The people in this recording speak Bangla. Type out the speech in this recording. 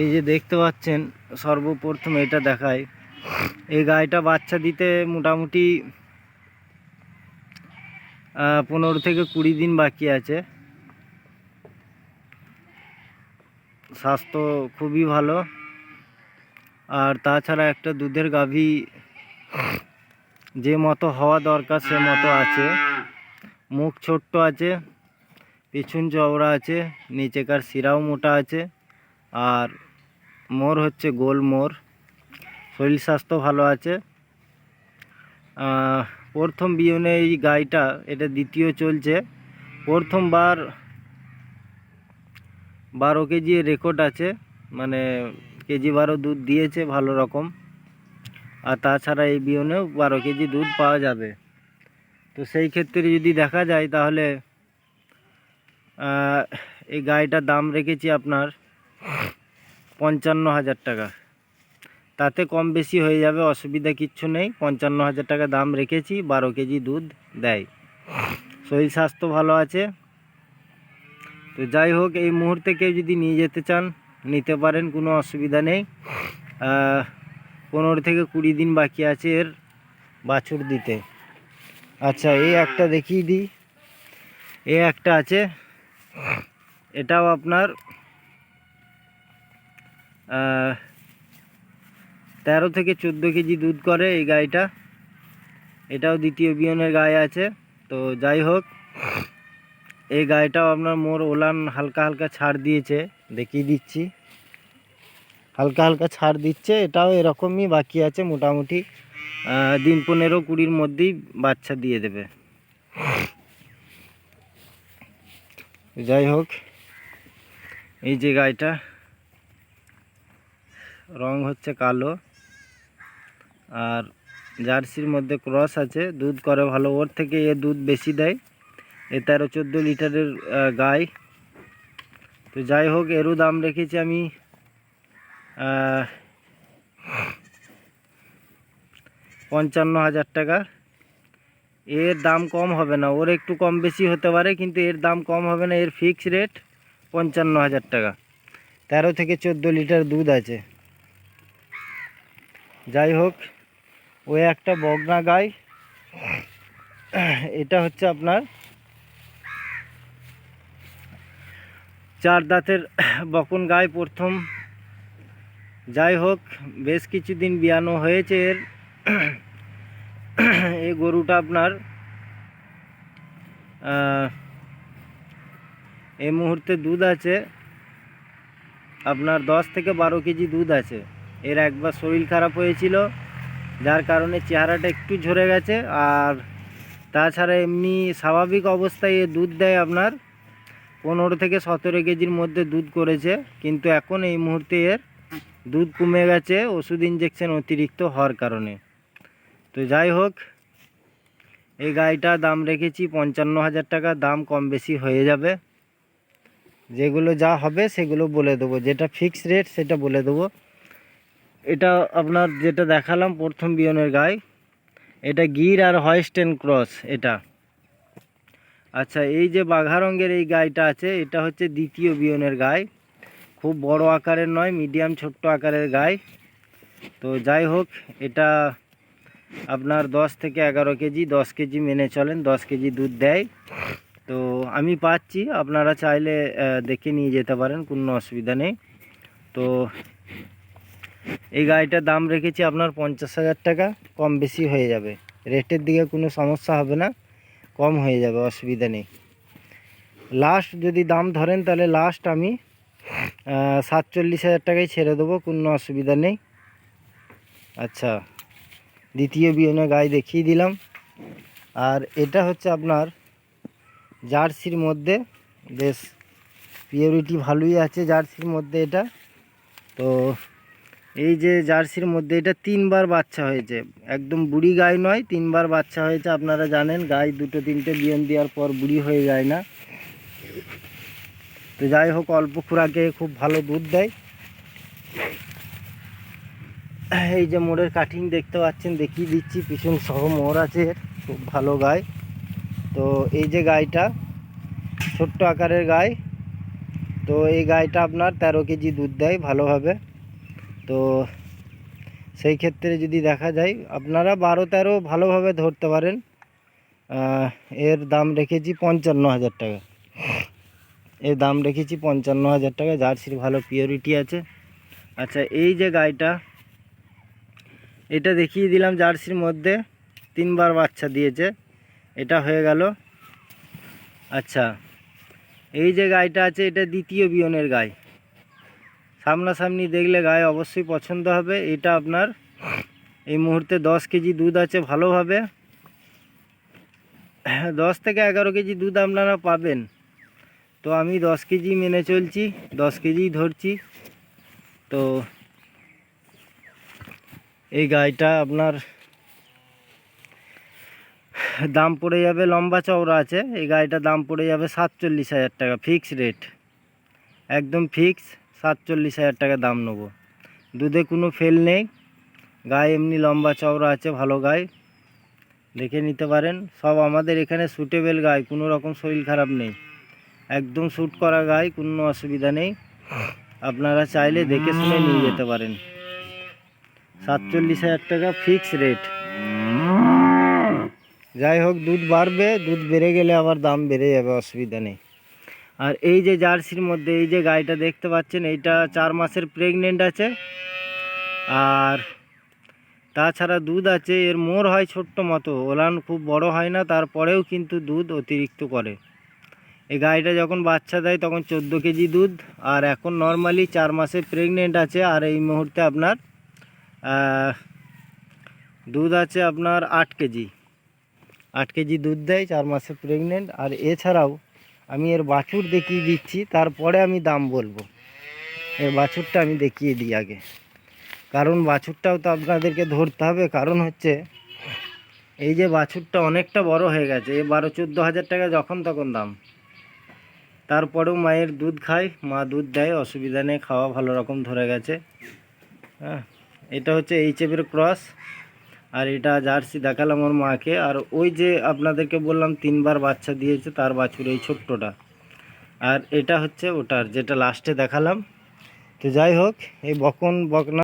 এই যে দেখতে পাচ্ছেন, সর্বপ্রথম এটা দেখায়। এই গাইটা বাচ্চা দিতে মোটামুটি পনেরো থেকে কুড়ি দিন বাকি আছে। স্বাস্থ্য খুবই ভালো। আর তাছাড়া একটা দুধের গাভী যে মতো হওয়া দরকার, সে মতো আছে। মুখ ছোট্ট আছে। পিছন চওড়া আছে, নিচেকার শিরাও মোটা আছে, আর মোর হচ্ছে গোল মোর। শরীর স্বাস্থ্য ভালো আছে। প্রথম বিয়নে এই গাইটা, এটা দ্বিতীয় চলছে। প্রথমবার বারো কেজি রেকর্ড আছে মানে কেজি বারো দুধ দিয়েছে ভালো রকম। আর তাছাড়া এই বিয়নেও বারো কেজি দুধ পাওয়া যাবে। তো সেই ক্ষেত্রে যদি দেখা যায়, তাহলে এই গাইটার দাম রেখেছি আপনার পঞ্চান্ন হাজার টাকা। তাতে কম বেশি হয়ে যাবে, অসুবিধা কিচ্ছু নেই। পঞ্চান্ন হাজার টাকা দাম রেখেছি, বারো কেজি দুধ দেয়। শরীর স্বাস্থ্য ভালো আছে। তো যাই হোক, এই মুহূর্তে কেউ যদি নিয়ে যেতে চান, নিতে পারেন, কোনো অসুবিধা নেই। পনেরো থেকে কুড়ি দিন বাকি আছে এর বাছুর দিতে। আচ্ছা এই একটা দেখিয়ে দিই। এই একটা আছে। এটাও আপনার তেরো থেকে চোদ্দ কেজি দুধ করে এই গাইটা। এটাও দ্বিতীয় বিয়নের গায়ে আছে। তো যাই হোক, এই গাইটাও আপনার মোর ওলান হালকা হালকা ছাড় দিয়েছে, দেখিয়ে দিচ্ছি। হালকা হালকা ছাড় দিচ্ছে, এটাও এরকমই বাকি আছে মোটামুটি দিন পনেরো কুড়ির মধ্যেই বাচ্চা দিয়ে দেবে। যাই হোক এই যে গাইটা রং হচ্ছে কালো, আর জার্সির মধ্যে ক্রস আছে, দুধ করে ভালো। ওর থেকে এ দুধ বেশি দেয়। এ তেরো চোদ্দ লিটারের গাই। তো যাই হোক এরও দাম রেখেছি আমি পঞ্চান্ন হাজার টাকা। এর দাম কম হবে না। ওর একটু কম বেশি হতে পারে, কিন্তু এর দাম কম হবে না। এর ফিক্স রেট পঞ্চান্ন হাজার টাকা। তেরো থেকে চোদ্দ লিটার দুধ আছে। যাই হোক ওই একটা বগনা গাই। এটা হচ্ছে আপনার চার দাঁতের বকন গাই প্রথম। যাই হোক, বেশ কিছুদিন বিয়ানো হয়েছে এর। এই গরুটা আপনার এই মুহূর্তে দুধ আছে, আপনার দশ থেকে বারো কেজি দুধ আছে। এর একবার শরীর খারাপ হয়েছিল, যার কারণে চেহারাটা একটু ঝরে গেছে, আর তাছাড়া এমনি স্বাভাবিক অবস্থায় এ দুধ দেয় আপনার, পনেরো থেকে সতেরো কেজির মধ্যে দুধ করেছে, কিন্তু এখন এই মুহূর্তে এর দুধ কমে গেছে, ওষুধ ইঞ্জেকশন অতিরিক্ত হওয়ার কারণে। তো যাই হোক, এই গাড়িটার দাম রেখেছি পঞ্চান্ন হাজার টাকা, দাম কম বেশি হয়ে যাবে। যেগুলো যা হবে সেগুলো বলে দেবো। যেটা ফিক্স রেট সেটা বলে দেবো। এটা আপনার যেটা দেখালাম প্রথম বিয়নের গায়ে এটা গির আর হয়েস্টেন ক্রস এটা। আচ্ছা এই যে বাঘা রঙের এই গাইটা আছে, এটা হচ্ছে দ্বিতীয় বিয়নের গাই খুব বড় আকারের নয় মিডিয়াম ছোট্ট আকারের গাই তো যাই হোক, এটা আপনার দশ থেকে এগারো কেজি, দশ কেজি মেনে চলেন, দশ কেজি দুধ দেয়। তো আমি পাচ্ছি, আপনারা চাইলে দেখে নিয়ে যেতে পারেন, কোনো অসুবিধা নেই। তো এই গাড়িটার দাম রেখেছি আপনার পঞ্চাশ হাজার টাকা, কম বেশি হয়ে যাবে। রেটের দিকে কোনো সমস্যা হবে না, কম হয়ে যাবে, অসুবিধা নেই। লাস্ট যদি দাম ধরেন, তাহলে লাস্ট আমি সাতচল্লিশ হাজার টাকায় ছেড়ে দেবো, কোনো অসুবিধা নেই। আচ্ছা। দ্বিতীয় বিয়নে গায়ে দেখিয়ে দিলাম। আর এটা হচ্ছে আপনার জার্সির মধ্যে। বেশ পিওরিটি ভালোই আছে জার্সির মধ্যে এটা। তো এই যে জার্সির মধ্যে এটা তিনবার বাচ্চা হয়েছে। একদম বুড়ি গাই নয়, তিনবার বাচ্চা হয়েছে আপনারা জানেন। গাই দুটো তিনটে বিয়ন দেওয়ার পর বুড়ি হয়ে যায় না। তো যাই হোক, অল্প খুরাকে খুব ভালো দুধ দেয়। এই যে মোড়ের কাটিং দেখতে পাচ্ছেন, দেখিয়ে দিচ্ছি, পিছন সহ মোড় আছে, খুব ভালো গাই। তো এই যে গাইটা, ছোট্ট আকারের গাই। তো এই গাইটা আপনার তেরো কেজি দুধ দেয় ভালোভাবে। তো সেই ক্ষেত্রে যদি দেখা যায়, আপনারা বারো তেরো ভালোভাবে ধরতে পারেন। এর দাম রেখেছি পঞ্চান্ন হাজার টাকা। এর দাম রেখেছি পঞ্চান্ন হাজার টাকা, জার্সির ভালো পিওরিটি আছে। আচ্ছা এই যে গাইটা এটা দেখিয়ে দিলাম জার্সির মধ্যে। তিনবার বাচ্চা দিয়েছে। এটা হয়ে গেল। আচ্ছা এই যে গাইটা আছে, এটা দ্বিতীয় বিয়নের গাই সামনাসামনি দেখলে গায়ে অবশ্যই পছন্দ হবে। এটা আপনার এই মুহূর্তে দশ কেজি দুধ আছে ভালোভাবে। দশ থেকে এগারো কেজি দুধ আপনারা পাবেন। তো আমি দশ কেজি মেনে চলছি, দশ কেজিই ধরছি। তো এই গাইটা আপনার দাম পড়ে যাবে, লম্বা চওড়া আছে। এই গাড়িটার দাম পড়ে যাবে সাতচল্লিশ হাজার টাকা ফিক্স রেট একদম ফিক্স সাতচল্লিশ হাজার টাকা দাম নেব। দুধে কোনো ফেল নেই। গায়ে এমনি লম্বা চওড়া আছে, ভালো গায়ে। দেখে নিতে পারেন। সব আমাদের এখানে সুটেবেল গায়ে, কোনো রকম শরীর খারাপ নেই। একদম শ্যুট করা গায়ে, কোনো অসুবিধা নেই। আপনারা চাইলে দেখে শুনে নিয়ে যেতে পারেন। সাতচল্লিশ হাজার টাকা ফিক্স রেট যাই হোক, দুধ বাড়বে, দুধ বেড়ে গেলে আবার দাম বেড়ে যাবে, অসুবিধা নেই। আর এই যে জার্সির মধ্যে, এই যে গাইটা দেখতে পাচ্ছেন, এইটা চার মাসের প্রেগনেন্ট আছে। আর তাছাড়া দুধ আছে, এর মোর হয় ছোট্ট মতো। ওলান খুব বড় হয় না, তারপরেও কিন্তু দুধ অতিরিক্ত করে। এই গাইটা যখন বাচ্চা দেয়, তখন চোদ্দ কেজি দুধ। আর এখন নর্মালি চার মাসে প্রেগনেন্ট আছে, আর এই মুহূর্তে আপনার দুধ আছে আপনার আট কেজি। আট কেজি দুধ দেয়, চার মাসে প্রেগনেন্ট আর এছাড়াও আমি এর বাছুর দেখিয়ে দিচ্ছি, তারপরে আমি দাম বলব। এর বাছুরটা আমি দেখিয়ে দিই আগে। কারণ বাছুরটাও তো আপনাদেরকে ধরতে হবে, কারণ হচ্ছে এই যে বাছুরটা অনেকটা বড় হয়ে গেছে এ বারো চোদ্দ হাজার টাকা যখন তখন দাম। তারপরেও মায়ের দুধ খায়, মা দুধ দেয়, অসুবিধা নেই, খাওয়া ভালো রকম ধরে গেছে। হ্যাঁ। এটা হচ্ছে এইচ এইচএফের ক্রস আর এটা জার্সি দেখালাম ওর মাকে। আর ওই যে আপনাদেরকে বললাম, তিনবার বাচ্চা দিয়েছে তার বাছুর এই ছোট্টটা। আর এটা হচ্ছে ওটার, যেটা লাস্টে দেখালাম। তো যাই হোক, এই বকন বকনা